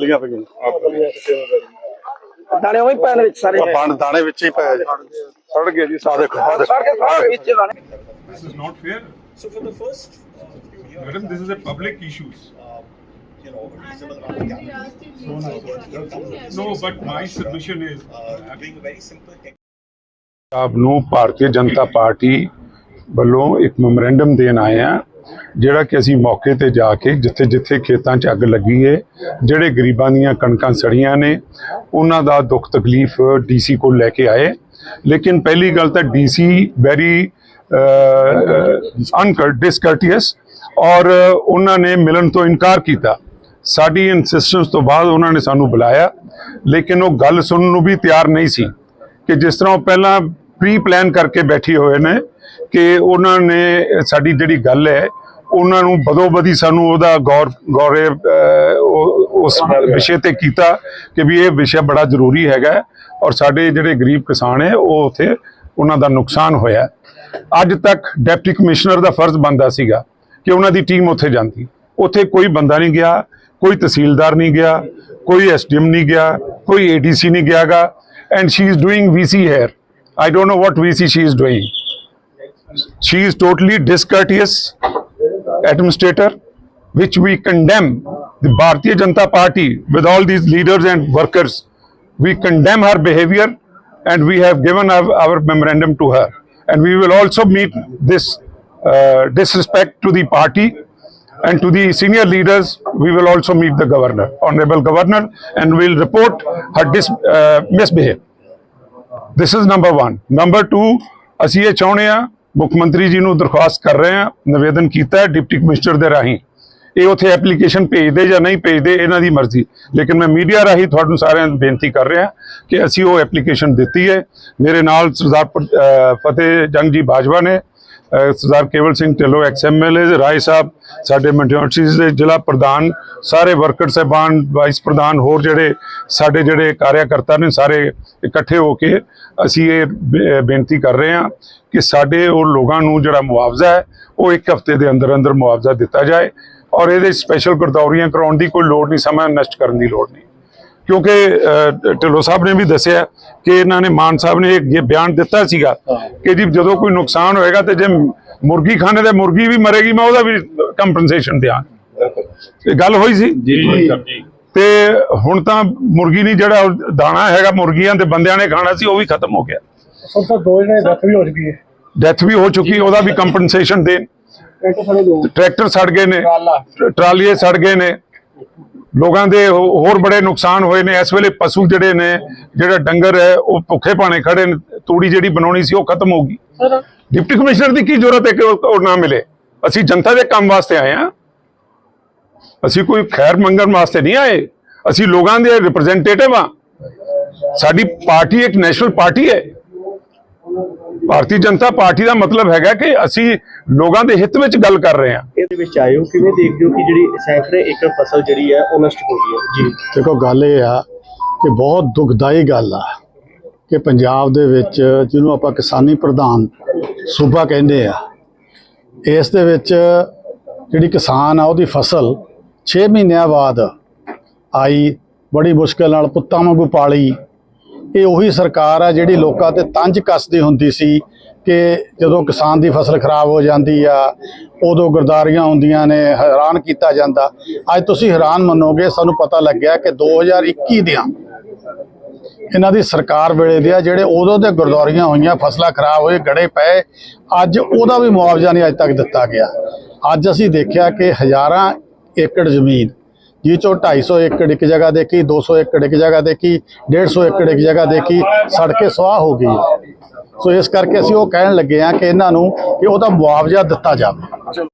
ਲੀਆਂ ਪਈਆਂ ਦਾਣੇ ਉਹੀ ਪੈਣ ਵਿੱਚ ਸਾਰੇ ਪਾਣ ਦਾਣੇ ਵਿੱਚ ਹੀ ਪਏ ਸੜ ਗਏ ਜੀ ਸਾ ਦੇਖੋ ਆਹ ਦੇਖੋ। ਸਾਰੇ ਸਾਰੇ ਵਿੱਚ ਦਾਣੇ This is not fair. So for the first, Madam, this is a public issues. you know, reasonable amount of capital, No, but my submission is, uh, doing a very simple tech ਆਪ ਨੂੰ Bharatiya Janata party ਵੱਲੋਂ ਇੱਕ memorandum ਦੇਣ ਆਏ ਆ ਜਿਹੜਾ ਕਿ ਅਸੀਂ ਮੌਕੇ ਤੇ ਜਾ ਕੇ ਜਿੱਥੇ ਜਿੱਥੇ ਖੇਤਾਂ 'ਚ ਅੱਗ ਲੱਗੀ ਏ, ਜਿਹੜੇ ਗਰੀਬਾਂ ਦੀਆਂ ਕਣਕਾਂ ਸੜੀਆਂ ਨੇ, ਉਹਨਾਂ ਦਾ ਦੁੱਖ ਤਕਲੀਫ ਡੀਸੀ ਕੋਲ ਲੈ ਕੇ ਆਏ। ਲੇਕਿਨ ਪਹਿਲੀ ਗੱਲ ਤਾਂ ਡੀਸੀ ਵੈਰੀ ਅਨਕਰ ਡਿਸਕਰਟੀਅਸ ਔਰ ਉਹਨਾਂ ਨੇ ਮਿਲਣ ਤੋਂ ਇਨਕਾਰ ਕੀਤਾ। ਸਾਡੀ ਇਨਸਿਸਟੈਂਸ ਤੋਂ ਬਾਅਦ ਉਹਨਾਂ ਨੇ ਸਾਨੂੰ ਬੁਲਾਇਆ, ਲੇਕਿਨ ਉਹ ਗੱਲ ਸੁਣਨ ਨੂੰ ਵੀ ਤਿਆਰ ਨਹੀਂ ਸੀ ਕਿ ਜਿਸ ਤਰ੍ਹਾਂ ਉਹ ਪਹਿਲਾਂ ਪ੍ਰੀ ਪਲਾਨ ਕਰਕੇ ਬੈਠੇ ਹੋਏ ਨੇ ਕਿ ਉਹਨਾਂ ਨੇ, ਸਾਡੀ ਜਿਹੜੀ ਗੱਲ ਹੈ ਉਹਨਾਂ ਨੂੰ ਬਦੋ ਬਦੀ ਸਾਨੂੰ ਉਹਦਾ ਗੌਰ ਗੌਰੇ ਉਸ ਵਿਸ਼ੇ ਤੇ ਕੀਤਾ ਕਿ ਵੀ ਇਹ ਵਿਸ਼ਾ ਬੜਾ ਜ਼ਰੂਰੀ ਹੈਗਾ ਔਰ ਸਾਡੇ ਜਿਹੜੇ ਗਰੀਬ ਕਿਸਾਨ ਹੈ ਉਹ ਉਥੇ ਉਹਨਾਂ ਦਾ ਨੁਕਸਾਨ ਹੋਇਆ। ਅੱਜ ਤੱਕ ਡਿਪਟੀ ਕਮਿਸ਼ਨਰ ਦਾ ਫਰਜ਼ ਬੰਦਾ ਸੀਗਾ ਕਿ ਉਹਨਾਂ ਦੀ ਟੀਮ ਉੱਥੇ ਜਾਂਦੀ। ਉੱਥੇ ਕੋਈ ਬੰਦਾ ਨਹੀਂ ਗਿਆ ਕੋਈ ਤਹਿਸੀਲਦਾਰ ਨਹੀਂ ਗਿਆ ਕੋਈ ਐਸਡੀਐਮ ਨਹੀਂ ਗਿਆ ਕੋਈ ਏਡੀਸੀ ਨਹੀਂ ਗਿਆਗਾ। And she is doing VC here I don't know what VC she is doing she is totally discourteous administrator which we condemn the bharatiya janata party with all these leaders and workers we condemn her behavior and we have given our, our memorandum to her and we will also meet this uh, disrespect to the party and to the senior leaders we will also meet the governor honorable governor and we will report her dis, uh, misbehavior this is number 1 number 2 ਅਸੀਂ ਇਹ ਚਾਹੁੰਦੇ ਆ ਮੁੱਖ ਮੰਤਰੀ ਜੀ ਨੂੰ ਦਰਖਾਸਤ ਕਰ ਰਹੇ ਹਾਂ, ਨਿਵੇਦਨ ਕੀਤਾ ਹੈ ਡਿਪਟੀ ਕਮਿਸ਼ਨਰ ਦੇ ਰਾਹੀਂ। ਇਹ ਉਥੇ ਐਪਲੀਕੇਸ਼ਨ ਭੇਜਦੇ ਜਾਂ ਨਹੀਂ ਭੇਜਦੇ, ਇਹਨਾਂ ਦੀ ਮਰਜ਼ੀ। ਲੇਕਿਨ ਮੈਂ ਮੀਡੀਆ ਰਾਹੀਂ ਤੁਹਾਨੂੰ ਸਾਰਿਆਂ ਨੂੰ ਬੇਨਤੀ ਕਰ ਰਿਹਾ ਕਿ ਅਸੀਂ ਉਹ ਐਪਲੀਕੇਸ਼ਨ ਦਿੱਤੀ ਹੈ। ਮੇਰੇ ਨਾਲ ਸਰਦਾਰ ਪ- ਫਤਿਹ ਜੰਗ ਜੀ ਬਾਜਵਾ ਨੇ Sardar Kewal Singh Dhillon ex ex MLA ਰਾਏ ਸਾਹਿਬ, ਸਾਡੇ ਮੈਂਟੋਰਟੀਜ਼ ਦੇ ਜ਼ਿਲ੍ਹਾ ਪ੍ਰਧਾਨ, ਸਾਰੇ ਵਰਕਰ ਸਹਿਬਾਨ ਵਾਈਸ ਪ੍ਰਧਾਨ, ਹੋਰ ਜਿਹੜੇ ਸਾਡੇ ਜਿਹੜੇ ਕਾਰਿਆਕਰਤਾ ਨੇ ਸਾਰੇ ਇਕੱਠੇ ਹੋ ਕੇ ਅਸੀਂ ਇਹ ਬੇ- ਬੇਨਤੀ ਕਰ ਰਹੇ ਹਾਂ ਕਿ ਸਾਡੇ ਉਹ ਲੋਕਾਂ ਨੂੰ ਜਿਹੜਾ ਮੁਆਵਜ਼ਾ ਹੈ, ਉਹ ਇੱਕ ਹਫ਼ਤੇ ਦੇ ਅੰਦਰ ਅੰਦਰ ਮੁਆਵਜ਼ਾ ਦਿੱਤਾ ਜਾਏ ਔਰ ਇਹਦੇ ਸਪੈਸ਼ਲ ਗਰਦੌਰੀਆਂ ਕਰਾਉਣ ਦੀ ਕੋਈ ਲੋੜ ਨਹੀਂ, ਸਮਾਂ ਨਸ਼ਟ ਕਰਨ ਦੀ ਲੋੜ ਨਹੀਂ। ਕਿਉਂਕਿ ਢਿੱਲੋਂ ਸਾਹਿਬ ਨੇ ਵੀ ਦੱਸਿਆ ਕਿ ਇਹਨਾਂ ਨੇ ਮਾਨ ਸਾਹਿਬ ਨੇ ਇਹ ਬਿਆਨ ਦਿੱਤਾ ਸੀਗਾ ਕਿ ਜੀ ਜਦੋਂ ਕੋਈ ਨੁਕਸਾਨ ਹੋਏਗਾ ਤੇ ਜੇ ਮੁਰਗੀ ਖਾਣੇ ਤੇ ਮੁਰਗੀ ਵੀ ਮਰੇਗੀ ਮੈਂ ਉਹਦਾ ਵੀ ਕੰਪਨਸੇਸ਼ਨ ਦਿਆਂ ਇਹ ਗੱਲ ਹੋਈ ਸੀ? ਜੀ ਤੇ ਹੁਣ ਤਾਂ ਮੁਰਗੀ ਨਹੀਂ ਜਿਹੜਾ ਦਾਣਾ ਹੈਗਾ ਮੁਰਗੀਆਂ ਤੇ ਬੰਦਿਆਂ ਨੇ ਖਾਣਾ ਸੀ ਉਹ ਵੀ ਖਤਮ ਹੋ ਗਿਆ। ਸਰ ਸਰ ਦੋ ਜਣੇ ਡੈਥ ਵੀ ਹੋ ਚੁੱਕੀ ਹੈ। ਡੈਥ ਵੀ ਹੋ ਚੁੱਕੀ ਉਹਦਾ ਵੀ ਕੰਪਨਸੇਸ਼ਨ ਦੇਣ। ਦੋ। ਟਰੈਕਟਰ ਸੜ ਗਏ ਨੇ ਟਰਾਲੀਏ ਸੜ ਗਏ ਨੇ। ਲੋਕਾਂ ਦੇ ਹੋਰ ਬੜੇ ਨੁਕਸਾਨ ਹੋਏ ਨੇ। ਇਸ ਵੇਲੇ ਪਸ਼ੂ ਜਿਹੜੇ ਨੇ ਜਿਹੜਾ ਡੰਗਰ ਹੈ ਉਹ ਭੁੱਖੇ ਭਾਣੇ ਖੜੇ ਨੇ। ਤੂੜੀ ਜਿਹੜੀ ਬਣਾਉਣੀ ਸੀ ਉਹ ਖਤਮ ਹੋ ਗਈ। ਡਿਪਟੀ ਕਮਿਸ਼ਨਰ ਦੀ ਕੀ ਜ਼ਰੂਰਤ ਹੈ ਕਿ ਉਹ ਨਾ ਮਿਲੇ? ਅਸੀਂ ਜਨਤਾ ਦੇ ਕੰਮ ਵਾਸਤੇ ਆਏ ਹਾਂ। ਅਸੀਂ ਕੋਈ ਖੈਰ ਮੰਗਣ ਵਾਸਤੇ ਨਹੀਂ ਆਏ। ਅਸੀਂ ਲੋਕਾਂ ਦੇ ਰਿਪਰੈਜ਼ੈਂਟੇਟਿਵ ਆ ਸਾਡੀ ਪਾਰਟੀ ਇੱਕ ਨੈਸ਼ਨਲ ਪਾਰਟੀ ਹੈ। ਭਾਰਤੀ ਜਨਤਾ ਪਾਰਟੀ ਦਾ ਮਤਲਬ ਹੈਗਾ ਕਿ ਅਸੀਂ ਲੋਕਾਂ ਦੇ ਹਿੱਤ ਵਿੱਚ ਗੱਲ ਕਰ ਰਹੇ ਹਾਂ। ਇਹਦੇ ਵਿੱਚ ਆਏ ਹੋ ਕਿਵੇਂ ਦੇਖਦੇ ਹੋ ਕਿ ਜਿਹੜੀ ਸੈਂਕੜੇ ਏਕੜ ਫਸਲ ਜਿਹੜੀ ਹੈ ਉਹ ਨਸ਼ਟ ਹੋ ਗਈ ਹੈ? ਜੀ। ਦੇਖੋ ਗੱਲ ਇਹ ਆ ਕਿ ਬਹੁਤ ਦੁਖਦਾਈ ਗੱਲ ਆ ਕਿ ਪੰਜਾਬ ਦੇ ਵਿੱਚ ਜਿਹਨੂੰ ਆਪਾਂ ਕਿਸਾਨੀ ਪ੍ਰਧਾਨ ਸੂਬਾ ਕਹਿੰਦੇ ਆ ਇਸ ਦੇ ਵਿੱਚ ਜਿਹੜੀ ਕਿਸਾਨ ਆ ਉਹਦੀ ਫਸਲ 6 ਮਹੀਨਿਆਂ ਬਾਅਦ ਆਈ ਬੜੀ ਮੁਸ਼ਕਲ ਨਾਲ ਪੁੱਤਾਂ ਵਾਂਗੂ ਪਾਲੀ ਇਹ ਉਹੀ ਸਰਕਾਰ ਆ ਜਿਹੜੀ ਲੋਕਾਂ ਤੇ ਤੰਜ ਕੱਸਦੀ ਹੁੰਦੀ ਸੀ ਕਿ ਜਦੋਂ ਕਿਸਾਨ ਦੀ ਫਸਲ ਖਰਾਬ ਹੋ ਜਾਂਦੀ ਆ, ਉਦੋਂ ਗਰਦਾਰੀਆਂ ਹੁੰਦੀਆਂ ਨੇ, ਹੈਰਾਨ ਕੀਤਾ ਜਾਂਦਾ। ਅੱਜ ਤੁਸੀਂ ਹੈਰਾਨ ਮੰਨੋਗੇ, ਸਾਨੂੰ ਪਤਾ ਲੱਗਿਆ ਕਿ 2021 ਦੀਆਂ ਇਹਨਾਂ ਦੀ ਸਰਕਾਰ ਵੇਲੇ ਦੇ ਆ ਜਿਹੜੇ ਉਦੋਂ ਦੇ ਗਰਦੌਰੀਆਂ ਹੋਈਆਂ, ਫਸਲਾਂ ਖਰਾਬ ਹੋਏ, ਗੜੇ ਪਏ, ਅੱਜ ਉਹਦਾ ਵੀ ਮੁਆਵਜ਼ਾ ਨਹੀਂ ਅੱਜ ਤੱਕ ਦਿੱਤਾ ਗਿਆ। ਅੱਜ ਅਸੀਂ ਦੇਖਿਆ ਕਿ ਹਜ਼ਾਰਾਂ ਏਕੜ ਜ਼ਮੀਨ ਜਿਹ ਚੋਂ 250 ਏਕੜ ਇੱਕ ਜਗ੍ਹਾ ਦੇਖੀ 200 ਏਕੜ ਇੱਕ ਜਗ੍ਹਾ ਦੇਖੀ 150 ਏਕੜ ਇੱਕ ਜਗ੍ਹਾ ਦੇਖੀ ਸੜ ਕੇ ਸਵਾਹ ਹੋ ਗਈ। ਸੋ ਇਸ ਕਰਕੇ ਅਸੀਂ ਉਹ ਕਹਿਣ ਲੱਗੇ ਆ ਕਿ ਇਹਨਾਂ ਨੂੰ ਕਿ ਉਹਦਾ ਮੁਆਵਜ਼ਾ ਦਿੱਤਾ ਜਾਵੇ।